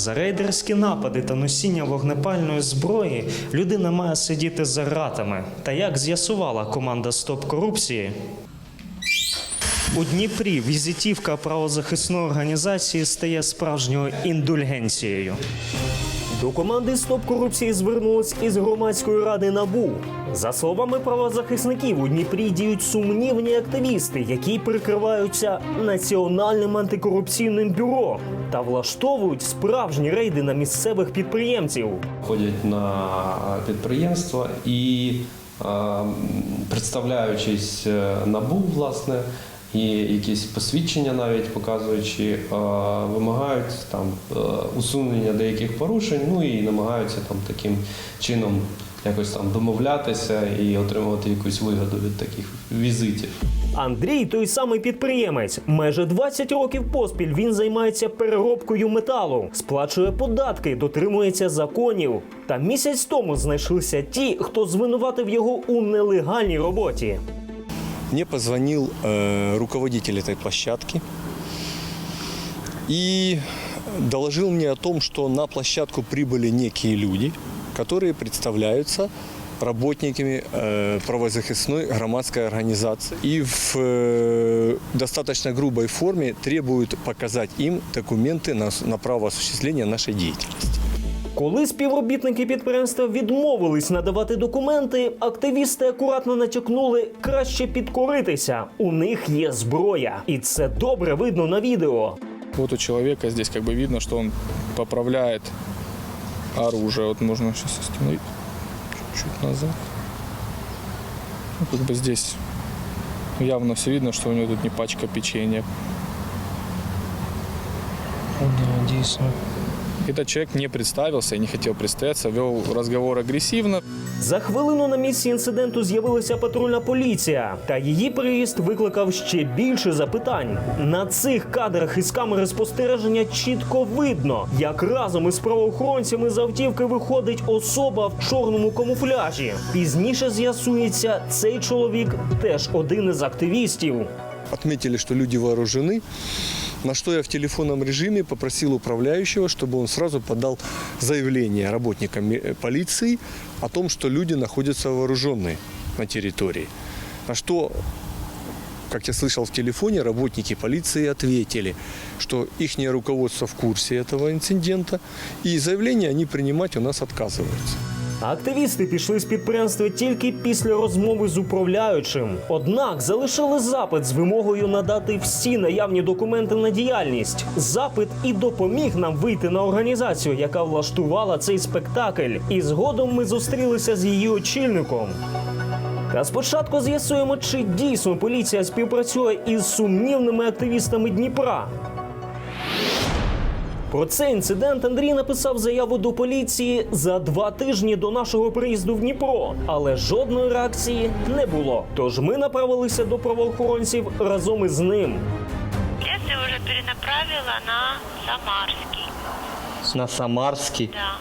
За рейдерські напади та носіння вогнепальної зброї людина має сидіти за ґратами. Та як з'ясувала команда Стоп корупції, у Дніпрі візитівка правозахисної організації стає справжньою індульгенцією. До команди Стоп корупції звернулись із громадської ради НАБУ. За словами правозахисників, у Дніпрі діють сумнівні активісти, які прикриваються національним антикорупційним бюро та влаштовують справжні рейди на місцевих підприємців. ходять на підприємства і е, представляючись е, НАБУ, власне, і якісь посвідчення навіть показуючи, вимагають там е, усунення деяких порушень, ну і намагаються там таким чином якось там домовлятися і отримувати якусь вигоду від таких візитів. Андрій той самий підприємець. Майже 20 років поспіль він займається переробкою металу, сплачує податки, дотримується законів. Та місяць тому знайшлися ті, хто звинуватив його у нелегальній роботі. Мне позвонил э, руководитель этой площадки и доложил мне о том, что на площадку прибыли некие люди, которые представляются работниками э, правозахисной громадской организации и в э, достаточно грубой форме требуют показать им документы на, на право осуществления нашей деятельности. Коли співробітники підприємства відмовились надавати документи, активісти акуратно натякнули краще підкоритися. У них є зброя, і це добре видно на відео. Вот у человека здесь как бы видно, что он поправляет оружие. Вот можно сейчас остановить чуть-чуть назад. Ну, как бы здесь явно все видно, что у него тут не пачка печенья. Да, дійсно. Этот человек не представился и не хотел представиться, вел разговор агрессивно. За хвилину на місці інциденту з'явилася патрульна поліція, та її приїзд викликав ще більше запитань. На цих кадрах із камери спостереження чітко видно, як разом із правоохоронцями з автівки виходить особа в чорному камуфляжі. Пізніше з'ясується, цей чоловік теж один із активістів. Отметили, что люди вооружены, на что я в телефонном режиме попросил управляющего, чтобы он сразу подал заявление работникам э, полиции о том, что люди находятся вооруженные на территории. На что, как я слышал в телефоне, работники полиции ответили, что их руководство в курсе этого инцидента, и заявление они принимать у нас отказываются. Активісти пішли з підприємства тільки після розмови з управляючим. Однак залишили запит з вимогою надати всі наявні документи на діяльність. Запит і допоміг нам вийти на організацію, яка влаштувала цей спектакль. І згодом ми зустрілися з її очільником. Та спочатку з'ясуємо, чи дійсно поліція співпрацює із сумнівними активістами Дніпра. Про цей інцидент Андрій написав заяву до поліції за два тижні до нашого приїзду в Дніпро, але жодної реакції не було. Тож ми направилися до правоохоронців разом із ним. Следствие уже перенаправило на Самарский. На Самарский? Да.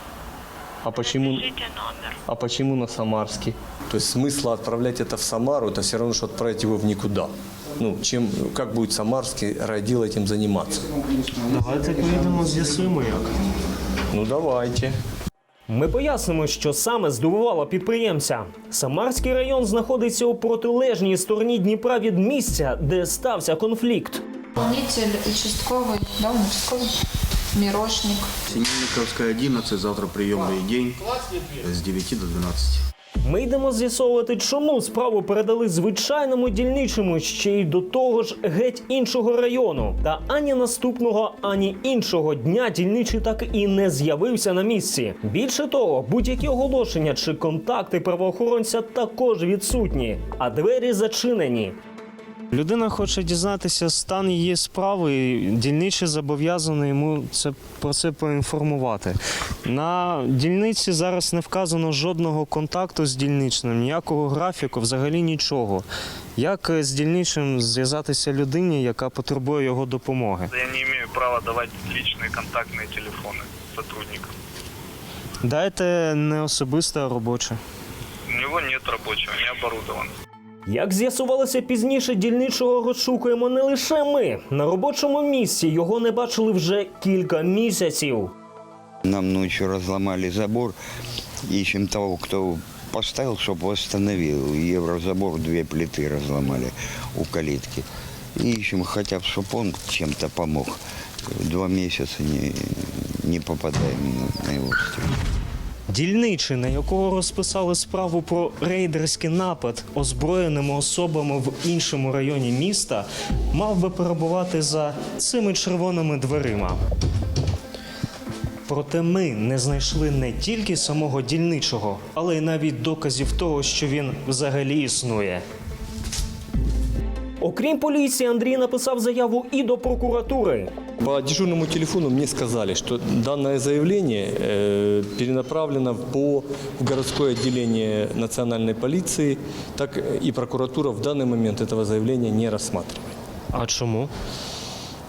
А почему, Пишите номер. а почему на Самарский? То есть смысла отправлять это в Самару, это все равно, что отправить его в никуда. Ну, чем, как будет Самарский райотдел этим заниматься? Давайте поїдемо, з'ясуємо як. Ну, давайте. Ми пояснимо, що саме здивувало підприємця. Самарський район знаходиться у протилежній стороні Дніпра від місця, де стався конфлікт. Исполнитель участковый, да, он участковый, Мирошник. Синельниковская, 11, завтра приемный день с 9 до 12. Ми йдемо з'ясовувати, чому справу передали звичайному дільничому ще й до того ж геть іншого району. Та ані наступного, ані іншого дня дільничий так і не з'явився на місці. Більше того, будь-які оголошення чи контакти правоохоронця також відсутні, а двері зачинені. Людина хоче дізнатися стан її справи, і дільничий зобов'язаний йому це про це поінформувати. На дільниці зараз не вказано жодного контакту з дільничним, ніякого графіку, взагалі нічого. Як е, з дільничим зв'язатися людині, яка потребує його допомоги? Я не имею права давать личные контактные телефоны сотрудникам. Дайте не особисте, а робоче. У него нет рабочего, не оборудован. Як з'ясувалося пізніше, дільничого розшукуємо не лише ми. На робочому місці його не бачили вже кілька місяців. Нам ночью разломали забор. Ищем того, кто поставил, чтобы восстановил. Еврозабор две плиты разломали у калитки. И ищем хотя бы, чтобы он чем-то помог. Два месяца не, не попадаем на, на его стрелу. Дільничий, на якого розписали справу про рейдерський напад озброєними особами в іншому районі міста, мав би перебувати за цими червоними дверима. Проте ми не знайшли не тільки самого дільничого, але й навіть доказів того, що він взагалі існує. Окрім поліції, Андрій написав заяву і до прокуратури. По дежурному телефону мне сказали, что данное заявление э, перенаправлено по в городское отделение национальной полиции, так и прокуратура в данный момент этого заявления не рассматривает. А чому?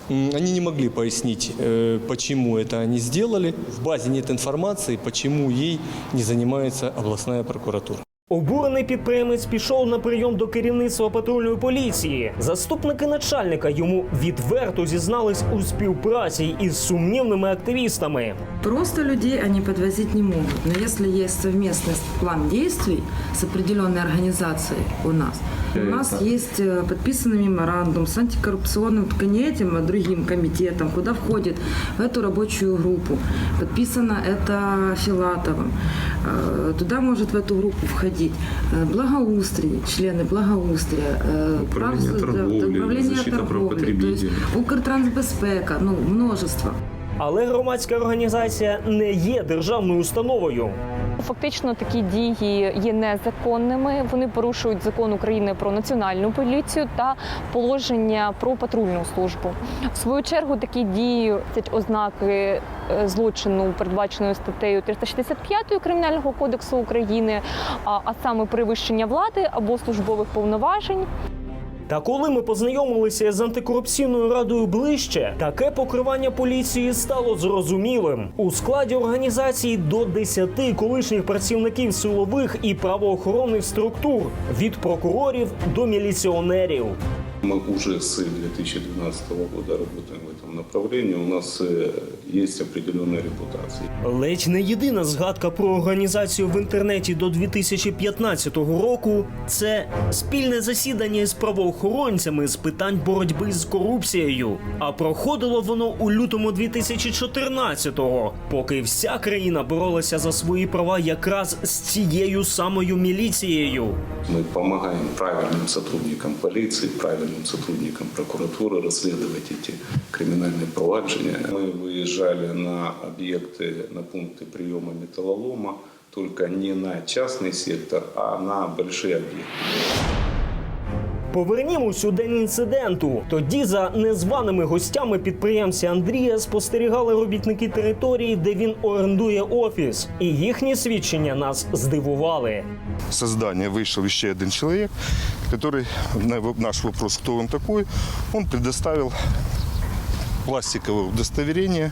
М, Они не могли пояснить, э, почему это они сделали. В базе нет информации, почему ей не занимается областная прокуратура. Обурений підприємець пішов на прийом до керівництва патрульної поліції. Заступники начальника йому відверто зізнались у співпраці із сумнівними активістами. Просто людей они подвозить не могут. Но если есть совместный план действий с определенной организацией у нас, у нас есть э, подписанный меморандум с антикоррупционным, только не этим, а другим комитетом, куда входит в эту рабочую группу. Подписано это Филатовым. Э, Туда может в эту группу входить э, благоустрий, члены благоустрия, э, Управление прав- да, торговли, управление защита прав торговли, то есть потребителей. Укртрансбезпека, ну, множество. Але громадська організація не є державною установою. Фактично такі дії є незаконними. Вони порушують закон України про національну поліцію та положення про патрульну службу. В свою чергу такі дії це ознаки е, злочину, передбаченої статтею 365 Кримінального кодексу України, а, саме перевищення влади або службових повноважень. Та коли ми познайомилися з антикорупційною радою ближче, таке покривання поліції стало зрозумілим. У складі організації до 10 колишніх працівників силових і правоохоронних структур від прокурорів до міліціонерів. Мы уже с 2012 года работаем в этом направлении. У нас э, есть определенная репутация. Ледь не єдина згадка про організацію в інтернеті до 2015 року це спільне засідання з правоохоронцями з питань боротьби з корупцією. А проходило воно у лютому 2014-го, поки вся країна боролася за свої права якраз з цією самою міліцією. Мы помогаем правильным сотрудникам полиции, правильным сотрудникам прокуратуры расследовать эти криминальные проваджения. Мы выезжали на объекты, на пункты приема металлолома, только не на частный сектор, а на большие объекты. Повернімось у день інциденту. Тоді за незваними гостями підприємця Андрія спостерігали робітники території, де він орендує офіс, і їхні свідчення нас здивували. со здания вышел еще один человек, который на его- наш вопрос, кто он такой, он предоставил пластиковое удостоверение,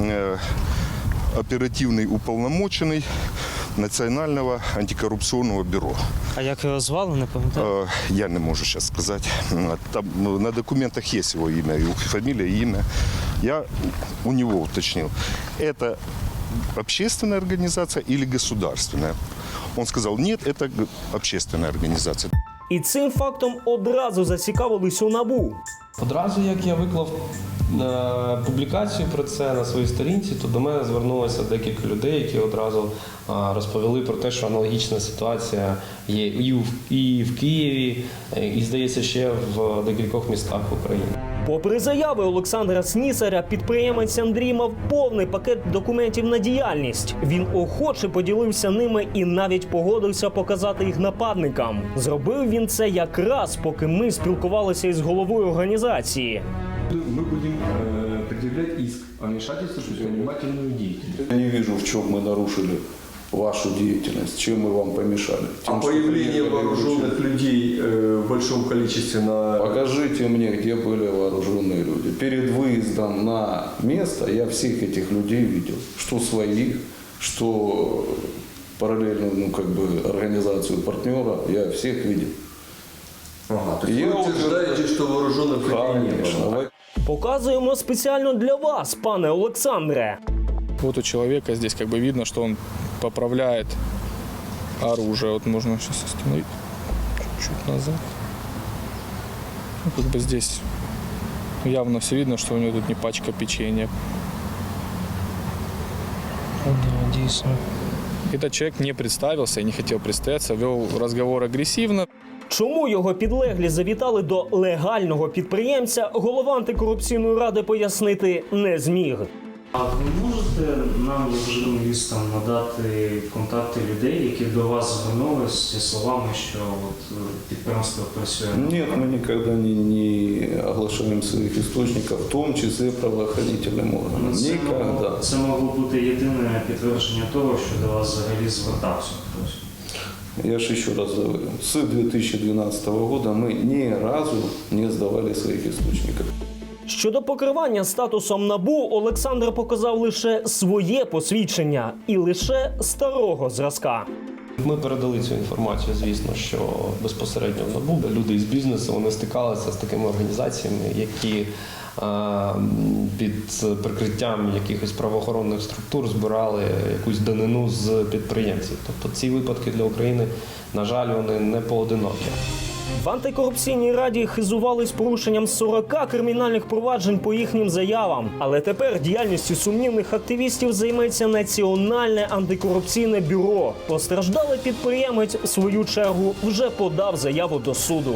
э, оперативный уполномоченный Национального антикоррупционного бюро. А як його звали, не пам'ятаю. Э, Я не могу сейчас сказать. Э, Там ну, на документах есть его имя, его фамилия и имя. Я у него уточнил. Это общественная организация или государственная? Он сказал, нет, это г- общественная организация. І цим фактом одразу зацікавились у набу. Одразу як я виклав е, публікацію про це на своїй сторінці, то до мене звернулося декілька людей, які одразу розповіли про те, що аналогічна ситуація є і в, і в Києві, і здається, ще в декількох містах України. Попри заяви Олександра Снісаря, підприємець Андрій мав повний пакет документів на діяльність. Він охоче поділився ними і навіть погодився показати їх нападникам. Зробив він це якраз поки ми спілкувалися із головою організації. Мы будем предъявлять иск о вмешательстве в занимательную деятельность. Я не вижу, в чем мы нарушили вашу деятельность, чем мы вам помешали. А Тем, что появление приехали и вооруженных людей э, в большом количестве на... Покажите мне, где были вооруженные люди. Перед выездом на место я всех этих людей видел. Что своих, что параллельно, ну, как бы, организацию партнера, я всех видел. Ага, то есть Я вы утверждаете, что вооруженных людей не было? Конечно. Показуємо спеціально для вас, пане Олександре. Вот у человека здесь как бы видно, что он поправляет оружие. Вот можно сейчас остановить чуть-чуть назад. Ну, как бы здесь явно все видно, что у него тут не пачка печенья. Да, дійсно. Этот человек не представился и не хотел представиться, вел разговор агрессивно. Чому його підлеглі завітали до легального підприємця, голова антикорупційної ради пояснити не зміг. А ви можете нам, як журналістам, надати контакти людей, які до вас звернулись зі словами, що от е, підприємство працює? Нет, мы никогда не, не оглашаем своих источников, в том числе правоохранительным органам. Ну, це, могло, це могло бути єдине підтвердження того, що до вас взагалі звертався хтось. Я же еще раз говорю, с 2012 года мы ни разу не сдавали своих источников. Щодо покривання статусом набу, Олександр показав лише своє посвідчення і лише старого зразка. Ми передали цю інформацію, звісно, що безпосередньо в НАБУ люди із бізнесу вони стикалися з такими організаціями, які під прикриттям якихось правоохоронних структур збирали якусь данину з підприємців. Тобто ці випадки для України, на жаль, вони не поодинокі. В антикорупційній раді хизувались порушенням 40 кримінальних проваджень по їхнім заявам. Але тепер діяльністю сумнівних активістів займеться Національне антикорупційне бюро. Постраждалий підприємець в свою чергу вже подав заяву до суду.